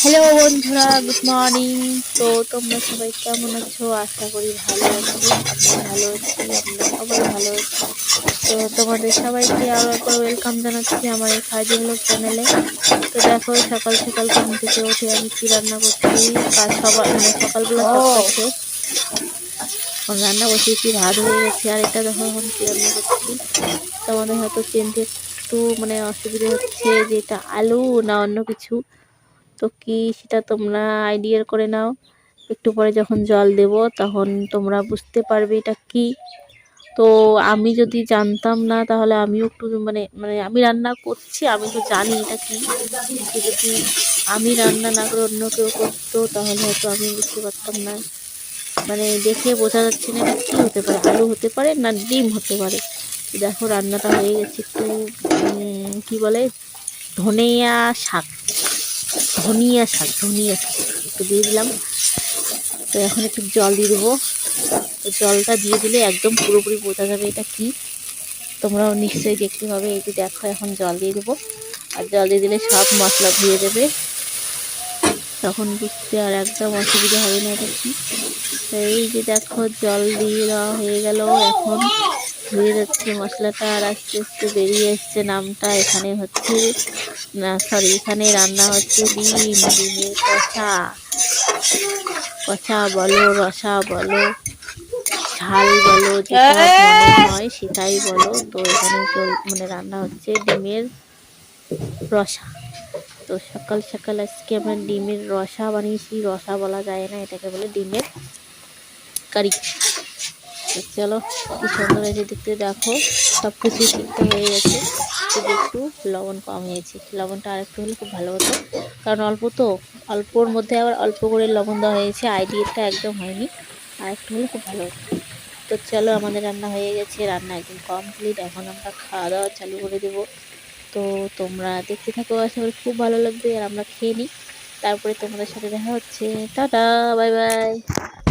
Hello বন্ধুরা good morning তো তোমরা সবাই কেমন আছো? আশা করি ভালো আছো ভালো আছি সবাই ভালো আছো। তো তোমাদের সবাইকে আরও একবার ওয়েলকাম জানাচ্ছি আমার এই খাদি ব্লগ চ্যানেলে তো দেখো সকাল সকাল ঘুম থেকে উঠে আমি কী রান্না করছি? কাজ সবার মানে সকালবেলা করছে। রান্না বসিয়েছি ভাত হয়ে গেছে আর এটা দেখো এখন কী রান্না করছি। তোমাদের হয়তো চিনতে একটু মানে অসুবিধা হচ্ছে যে এটা আলু না অন্য কিছু। তো কি সেটা তোমরা আইডিয়ার করে নাও। একটু পরে যখন জল দেব তখন তোমরা বুঝতে পারবে এটা কি। তো আমি যদি জানতাম না তাহলে আমিও একটু মানে মানে আমি রান্না করছি, আমি তো জানি এটা কি। যদি আমি রান্না না করে অন্য কেউ করতো তাহলে হয়তো আমি বুঝতে পারতাম না। মানে দেখে বোঝা যাচ্ছে না এটা কী হতে পারে, আলু হতে পারে না ডিম হতে পারে। দেখো রান্নাটা হয়ে গেছে একটু কি বলে ধনিয়া শাক। ধনিয়া শাক ধনিয়া শাক। একটু দিয়ে দিলাম। তো এখন একটু জল দিয়ে দেবো। তো জলটা দিয়ে দিলে একদম পুরোপুরি বোঝা যাবে এটা কি। তোমরাও নিশ্চয়ই দেখতে পাবে। এই যে দেখো, এখন জল দিয়ে দেবো। আর জল দিয়ে দিলে সব মশলা ধুয়ে দেবে। তখন বুঝতে আর একদম অসুবিধা হবে না এটা কি। এই যে দেখো, জল দিয়ে দেওয়া হয়ে গেল। এখন ধুয়ে যাচ্ছে মশলাটা আর আস্তে আস্তে বেরিয়ে এসছে নামটা। এখানে হচ্ছে না সরি এখানে রান্না হচ্ছে ডিম ডিমের কষা। কষা বলো রসা বলো ঝাল বলো যেটা মনে হয় সেটাই বলো। তো এখানে চল মানে রান্না হচ্ছে ডিমের রসা। তো সকাল সকাল আজকে আমরা ডিমের রসা বানিয়েছি। রসা বলা যায় না এটাকে বলে ডিমের কারি। চলো, কি সুন্দর হয়েছে দেখতে দেখো সব কিছু ঠিকঠাক হয়ে গেছে। শুধু একটু লবণ কম হয়েছে লবণটা আর একটু হলে খুব ভালো হতো। কারণ অল্প তো, অল্পর মধ্যে আবার অল্প করে লবণ দেওয়া হয়েছে আইডিয়াটা একদম হয়নি। আর একটু হলে খুব ভালো হতো। তো চলো, আমাদের রান্না হয়ে গেছে। রান্না একদম কমপ্লিট এখন আমরা খাওয়া দাওয়া চালু করে দেবো। তো তোমরা দেখতে থাকো, আশা করি খুব ভালো লাগবে। আর আমরা খেয়ে নিই। তারপরে তোমাদের সাথে দেখা হচ্ছে। Tata, bye bye.